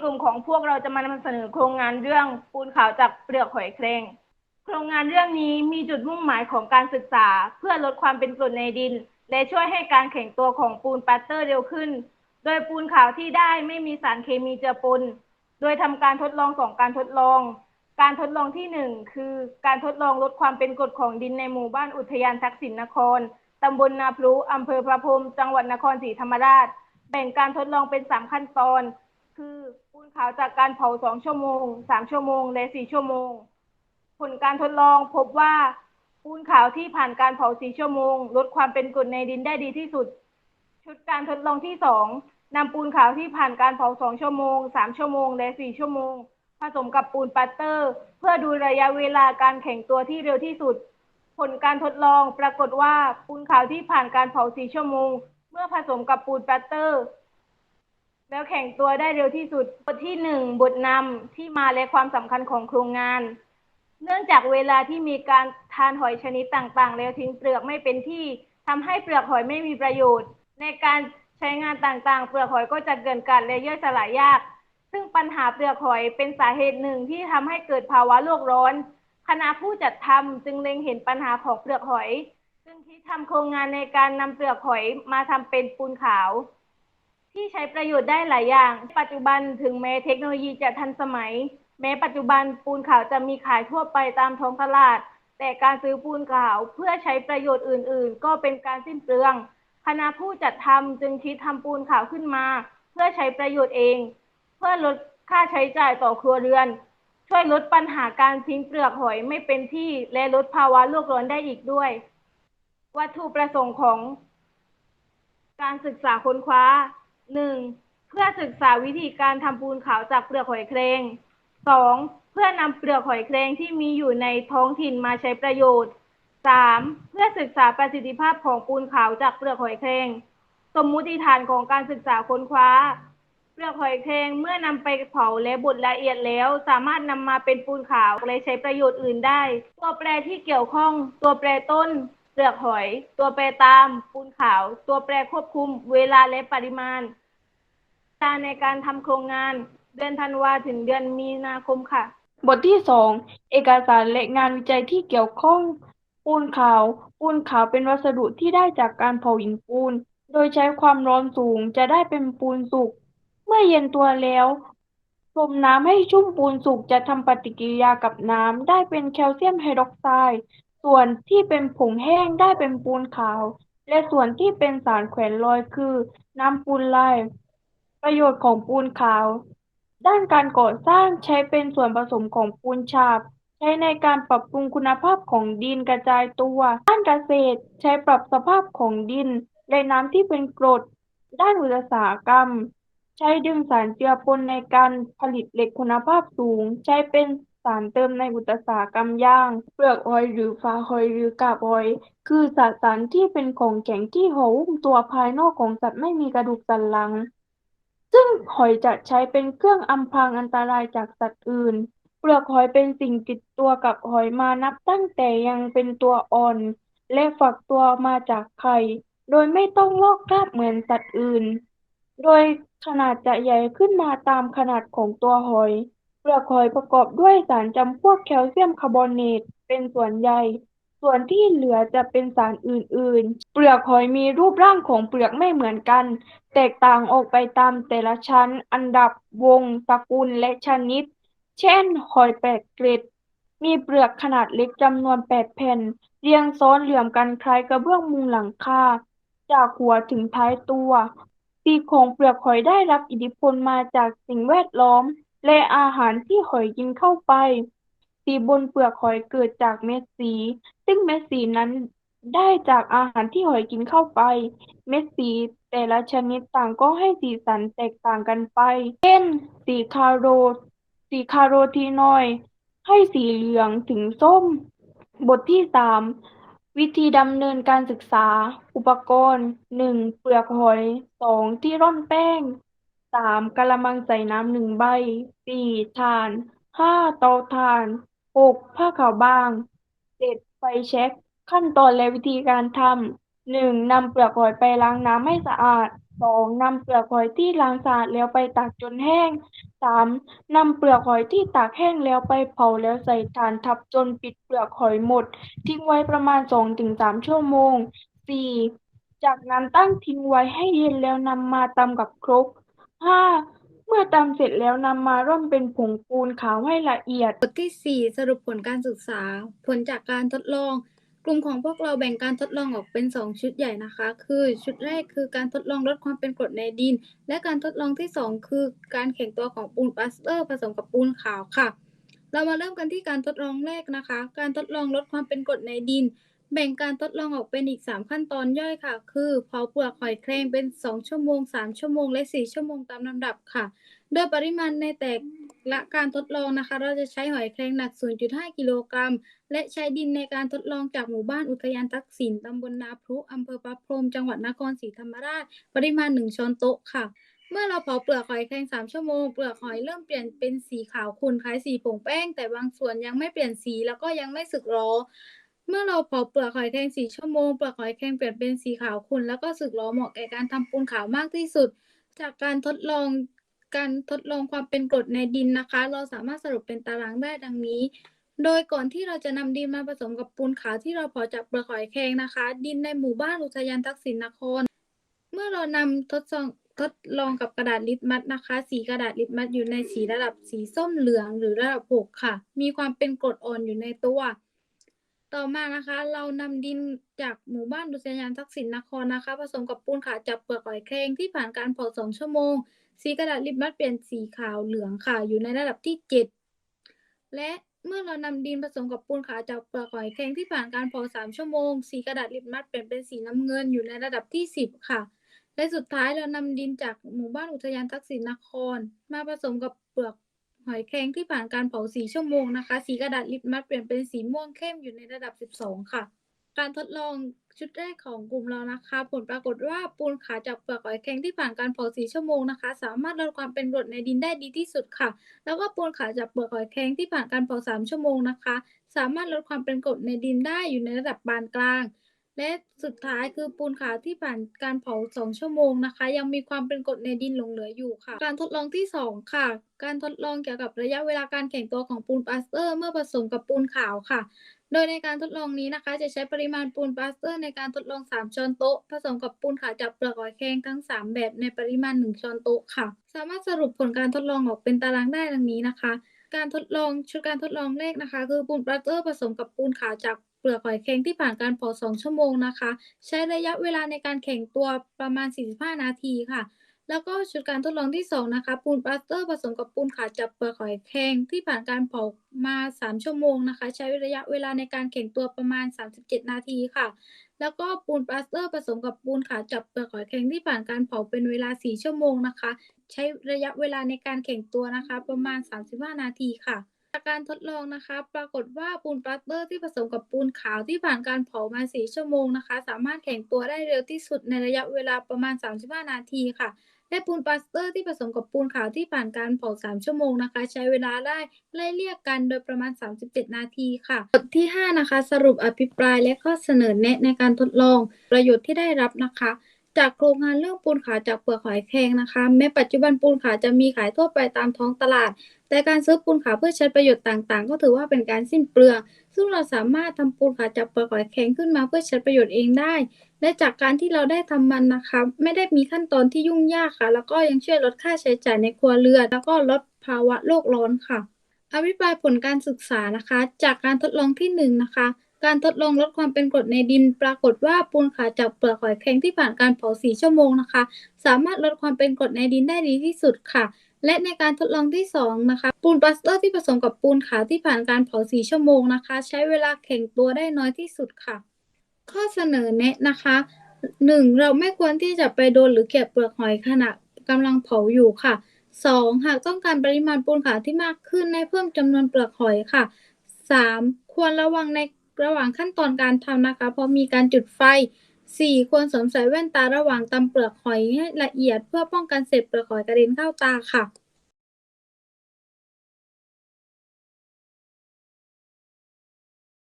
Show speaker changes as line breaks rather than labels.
กลุ่มของพวกเราจะมานำเสนอโครงงานเรื่องปูนขาวจากเปลือกหอยแครงโครงงานเรื่องนี้มีจุดมุ่งหมายของการศึกษา เพื่อลดความเป็นกรดในดิน และช่วยให้การแข็งตัวของปูนปัตเตอร์เร็วขึ้น โดยปูนขาวที่ได้ไม่มีสารเคมีเจือปน โดยทำการทดลองสองการทดลอง การทดลองที่หนึ่งคือการทดลองลดความเป็นกรดของดินในหมู่บ้านอุทยานทักษิณนครตำบลนาพลุอำเภอพระพรมจังหวัดนครศรีธรรมราช แบ่งการทดลองเป็นสามขั้นตอน คือ นขาวจากการเผาสองชั่วโมงสามชั่วโมง และสี่ชั่วโมง ผลการทดลองพบว่าปูนขาวที่ผ่านการเผาสี่ชั่วโมง ลดความเป็นกรดในดินได้ดีที่สุด ชุดการทดลองที่สองนำปูนขาวที่ผ่านการเผาสองชั่วโมงสามชั่วโมง และสี่ชั่วโมง ผสมกับปูนปัตเตอร์ เพื่อดูระยะเวลาการแข็งตัวที่เร็วที่สุด ผลการทดลองปรากฏว่าปูนขาวที่ผ่านการเผาสี่ชั่วโมง เมื่อผสมกับปูนปัตเตอร์ แล้วแข็งตัวได้เร็วที่สุด บทที่หนึ่งบทนำที่มาและความสำคัญของโครงงาน เนื่องจากเวลาที่มีการทานหอยชนิดต่างๆ แล้วทิ้งเปลือกไม่เป็นที่ทำให้เปลือกหอยไม่มีประโยชน์ ในการใช้งานต่างๆ เปลือกหอยก็จะเกินกัดและย่อยสลายยาก ซึ่งปัญหาเปลือกหอยเป็นสาเหตุหนึ่งที่ทำให้เกิดภาวะโลกร้อน คณะผู้จัดทำจึงเล็งเห็นปัญหาของเปลือกหอยจึงคิดทำโครงงานในการนำเปลือกหอยมาทำเป็นปูนขาว ที่ใช้ประโยชน์ได้หลายอย่าง ปัจจุบันถึงแม้เทคโนโลยีจะทันสมัย แม้ปัจจุบันปูนขาวจะมีขายทั่วไปตามท้องตลาด แต่การซื้อปูนขาวเพื่อใช้ประโยชน์อื่น ๆ ก็เป็นการสิ้นเปลือง คณะผู้จัดทำจึงคิดทำปูนขาวขึ้นมา เพื่อใช้ประโยชน์เอง เพื่อลดค่าใช้จ่ายต่อครัวเรือน ช่วยลดปัญหาการทิ้งเปลือกหอยไม่เป็นที่และลดภาวะโลกร้อนได้อีกด้วย วัตถุประสงค์ของ การศึกษาค้นคว้า 1. เพื่อศึกษาวิธีการทำปูนขาวจากเปลือกหอยแครง 2. เพื่อนำเปลือกหอยแครงที่มีอยู่ในท้องถิ่นมาใช้ประโยชน์ 3. เพื่อศึกษาประสิทธิภาพของปูนขาวจากเปลือกหอยแครงสมมุติฐานของการศึกษาค้นคว้า เปลือกหอยแครงเมื่อนำไปเผาและบดละเอียดแล้ว สามารถนำมาเป็นปูนขาวและใช้ประโยชน์อื่นได้ ตัวแปรที่เกี่ยวข้อง ตัวแปรต้น เปลือกหอย ตัวแปรตาม ปูนขาว ตัวแปรควบคุม เวลาและปริมาณารในการทำโครงงาน เดือนธันวาถึงเดือนมีนาคมค่ะ
บทที่สองเอกสารและงานวิจัยที่เกี่ยวข้อง ปูนขาว ปูนขาวเป็นวัสดุที่ได้จากการเผาหินปูน โดยใช้ความร้อนสูงจะได้เป็นปูนสุก เมื่อเย็นตัวแล้วพรมน้ำให้ชุ่มปูนสุกจะทำปฏิกิริยากับน้ำได้เป็นแคลเซียมไฮดรอกไซด์ ส่วนที่เป็นผงแห้งได้เป็นปูนขาว และส่วนที่เป็นสารแขวนลอยคือ น้ำปูนลาย ประโยชน์ของปูนขาว ด้านการก่อสร้างใช้เป็นส่วนผสมของปูนฉาบ ใช้ในการปรับปรุงคุณภาพของดินกระจายตัว ด้านเกษตรใช้ปรับสภาพของดินและน้ำที่เป็นกรด ด้านอุตสาหกรรม ใช้ดึงสารเจือปนในการผลิตเหล็กคุณภาพสูง ใช้เป็นสารเติมในอุตสาหกรรมย่าง เปลือกหอยหรือฝาหอยหรือกาบหอย คือสสารที่เป็นของแข็งที่ห่อหุ้มตัวภายนอกของสัตว์ไม่มีกระดูกสันหลัง ซึ่งหอยจะใช้เป็นเครื่องอำพรางอันตรายจากสัตว์อื่น เปลือกหอยเป็นสิ่งติดตัวกับหอยมานับตั้งแต่ยังเป็นตัวอ่อน และฝักตัวมาจากไข่ โดยไม่ต้องลอกคราบเหมือนสัตว์อื่น โดยขนาดจะใหญ่ขึ้นมาตามขนาดของตัวหอย เปลือกหอยประกอบด้วยสารจำพวกแคลเซียมคาร์บอเนตเป็นส่วนใหญ่ ส่วนที่เหลือจะเป็นสารอื่นๆ เปลือกหอยมีรูปร่างของเปลือกไม่เหมือนกัน แตกต่างออกไปตามแต่ละชั้น อันดับวงตระกูลและชนิด เช่น หอยแปดเกล็ด มีเปลือกขนาดเล็กจำนวนแปดแผ่น เรียงซ้อนเหลื่อมกันคล้ายกระเบื้องมุงหลังคา จากหัวถึงท้ายตัวปีของเปลือกหอยได้รับอิทธิพลมาจากสิ่งแวดล้อม และอาหารที่หอยกินเข้าไป สีบนเปลือกหอยเกิดจากเม็ดสี ซึ่งเม็ดสีนั้นได้จากอาหารที่หอยกินเข้าไป เม็ดสีแต่ละชนิดต่างก็ให้สีสันแตกต่างกันไป เช่น สีคาโรสีคาโรทีนอยให้สีเหลืองถึงส้ม บทที่สามวิธีดำเนินการศึกษา อุปกรณ์หนึ่งเปลือกหอยสองที่ร่อนแป้งสามกะละมังใส่น้ำหนึ่งใบสี่ถ่านห้าเตาถ่าน หกผ้าขาวบางเจ็ดไฟแช็ก ขั้นตอนและวิธีการทำหนึ่งนำเปลือกหอยไปล้างน้ำให้สะอาดสองนำเปลือกหอยที่ล้างสะอาดแล้วไปตากจนแห้งสามนำเปลือกหอยที่ตากแห้งแล้วไปเผาแล้วใส่ถ่านทับจนปิดเปลือกหอยหมด ทิ้งไว้ประมาณสองถึงสามชั่วโมงสี่จากนั้นตั้งทิ้งไว้ให้เย็นแล้วนำมาตำกับครกห้า ตำเสร็จแล้วนำมาร่อนเป็นผงปูนขาวให้ละเอียด
บทที่ 4 สรุปผลการศึกษา ผลจากการทดลอง กลุ่มของพวกเราแบ่งการทดลองออกเป็น 2 ชุดใหญ่นะคะ คือชุดแรกคือการทดลองลดความเป็นกรดในดิน และการทดลองที่ 2 คือการแข็งตัวของปูนปลาสเตอร์ ผสมกับปูนขาวค่ะ เรามาเริ่มกันที่การทดลองแรกนะคะ การทดลองลดความเป็นกรดในดิน แบ่งการทดลองออกเป็นอีก 3 ขั้นตอนย่อยค่ะ คือเผาเปลือกหอยแครงเป็น 2 ชั่วโมง 3 ชั่วโมง และ 4 ชั่วโมงตามลำดับค่ะ โดยปริมาณในแต่ละการทดลองนะคะ เราจะใช้หอยแครงหนัก 0.5 กิโลกรัม และใช้ดินในการทดลองจากหมู่บ้านอุทยานทักษิณตำบลนาพรุอำเภอพระพรม จังหวัดนครศรีธรรมราช ปริมาณ 1 ช้อนโต๊ะค่ะ เมื่อเราเผาเปลือกหอยแครง3ชั่วโมง เปลือกหอยเริ่มเปลี่ยนเป็นสีขาวขุ่นคล้ายสีผงแป้ง แต่บางส่วนยังไม่เปลี่ยนสีแล้วก็ยังไม่สึกหรอเมื่อเราเผาเปลือกหอยแครง4ชั่วโมง เปลือกหอยแครงเปลี่ยนเป็นสีขาวขุ่นแล้วก็สึกหรอเหมาะแก่การทำปูนขาวมากที่สุด จากการทดลอง การทดลองความเป็นกรดในดินนะคะ เราสามารถสรุปเป็นตารางได้ดังนี้ โดยก่อนที่เราจะนำดินมาผสมกับปูนขาวที่เราเผาจากเปลือกหอยแครงนะคะ ดินในหมู่บ้านอุทยานทักษิณนคร เมื่อเรานำทดลองทดลองกับกระดาษลิตมัสนะคะ สีกระดาษลิตมัสอยู่ในสีระดับสีส้มเหลืองหรือระดับหกค่ะ มีความเป็นกรดอ่อนอยู่ในตัว ต่อมานะคะ เรานำดินจากหมู่บ้านอุทยานทักษิณนครนะคะ ผสมกับปูนขาวจากเปลือกหอยแครงที่ผ่านการเผาสองชั่วโมง สีกระดาษลิตมัสเปลี่ยนสีขาวเหลืองค่ะ อยู่ในระดับที่เจ็ดและเมื่อเรานำดินผสมกับปูนขาวจากเปลือกหอยแครงที่ผ่านการเผาสามชั่วโมง สีกระดาษลิตมัสเปลี่ยนเป็นสีน้ำเงินอยู่ในระดับที่สิบค่ะ และสุดท้ายเรานำดินจากหมู่บ้านอุทยานทักษิณนคร มาผสมกับเปลือกหอยแครงที่ผ่านการเผาสี่ชั่วโมงนะคะ สีกระดาษลิตมัสเปลี่ยนเป็นสีม่วงเข้มอยู่ในระดับ 12 ค่ะ การทดลองชุดแรกของกลุ่มเรานะคะ ผลปรากฏว่าปูนขาวจากเปลือกหอยแครงที่ผ่านการเผาสีชั่วโมงนะคะ สามารถลดความเป็นกรดในดินได้ดีที่สุดค่ะ แล้วก็ปูนขาวจากเปลือกหอยแครงที่ผ่านการเผาสามชั่วโมงนะคะ สามารถลดความเป็นกรดในดินได้อยู่ในระดับปานกลาง และสุดท้ายคือปูนขาวที่ผ่านการเผา2ชั่วโมงนะคะ ยังมีความเป็นกรดในดินหลงเหลืออยู่ค่ะ การทดลองที่ 2 ค่ะ การทดลองเกี่ยวกับระยะเวลาการแข็งตัวของปูนปลาสเตอร์ เมื่อผสมกับปูนขาวค่ะ โดยในการทดลองนี้นะคะ จะใช้ปริมาณปูนปลาสเตอร์ในการทดลอง 3 ช้อนโต๊ะ ผสมกับปูนขาวจากเปลือกหอยแครงทั้ง 3 แบบในปริมาณ 1 ช้อนโต๊ะค่ะ สามารถสรุปผลการทดลองออกเป็นตารางได้ดังนี้นะคะ การทดลองชุดการทดลองแรกนะคะ คือปูนปลาสเตอร์ผสมกับปูนขาวจากเปลือกหอยแครงที่ผ่านการเผา2ชั่วโมงนะคะ ใช้ระยะเวลาในการแข็งตัวประมาณ 45 นาทีค่ะ แล้วก็ชุดการทดลองที่ 2 นะคะ ปูนปลาสเตอร์ผสมกับปูนขาวจับเปลือกหอยแครงที่ผ่านการเผามา 3 ชั่วโมงนะคะ ใช้ระยะเวลาในการแข็งตัวประมาณ 37 นาทีค่ะ แล้วก็ปูนปลาสเตอร์ผสมกับปูนขาวจับเปลือกหอยแครงที่ผ่านการเผาเป็นเวลา 4 ชั่วโมงนะคะ ใช้ระยะเวลาในการแข็งตัวนะคะ ประมาณ 35 นาทีค่ะ จากการทดลองนะคะ ปรากฏว่าปูนปลาสเตอร์ที่ผสมกับปูนขาวที่ผ่านการเผามา 4 ชั่วโมงนะคะ สามารถแข็งตัวได้เร็วที่สุดในระยะเวลาประมาณ 35 นาทีค่ะ และปูนปลาสเตอร์ที่ผสมกับปูนขาวที่ผ่านการเผา 3 ชั่วโมงนะคะ ใช้เวลาได้ไล่เลี่ยกันโดยประมาณ 37 นาทีค่ะบทที่ 5 นะคะ สรุปอภิปรายและข้อเสนอแนะในการทดลองประโยชน์ที่ได้รับนะคะ จากโครงงานเรื่องปูนขาวจากเปลือกหอยแครงนะคะ แม้ปัจจุบันปูนขาวจะมีขายทั่วไปตามท้องตลาด แต่การซื้อปูนขาวเพื่อใช้ประโยชน์ต่างๆ ก็ถือว่าเป็นการสิ้นเปลือง ซึ่งเราสามารถทำปูนขาวจากเปลือกหอยแครงขึ้นมาเพื่อใช้ประโยชน์เองได้ และจากการที่เราได้ทำมันนะคะไม่ได้มีขั้นตอนที่ยุ่งยากค่ะ แล้วก็ยังช่วยลดค่าใช้จ่ายในครัวเรือนแล้วก็ลดภาวะโลกร้อนค่ะอภิปรายผลการศึกษานะคะ จากการทดลองที่หนึ่งนะคะ การทดลองลดความเป็นกรดในดิน ปรากฏว่าปูนขาวจากเปลือกหอยแครงที่ผ่านการเผา4ชั่วโมงนะคะ สามารถลดความเป็นกรดในดินได้ดีที่สุดค่ะ และในการทดลองที่ 2 นะคะ ปูนปลาสเตอร์ที่ผสมกับปูนขาวที่ผ่านการเผา4ชั่วโมงนะคะ ใช้เวลาแข็งตัวได้น้อยที่สุดค่ะ ข้อเสนอแนะนะคะ 1. เราไม่ควรที่จะไปโดนหรือเก็บเปลือกหอยขณะกำลังเผาอยู่ค่ะ 2. หากต้องการปริมาณปูนขาวที่มากขึ้นให้เพิ่มจำนวนเปลือกหอยค่ะ 3. ควรระวังใน ระหว่างขั้นตอนการทำนะคะพอมีการจุดไฟ 4. ควรสวมใส่แว่นตาระหว่างตำเปลือกหอยให้ละเอียดเพื่อป้องกันเศษเปลือกหอยกระเด็นเข้าตาค่ะ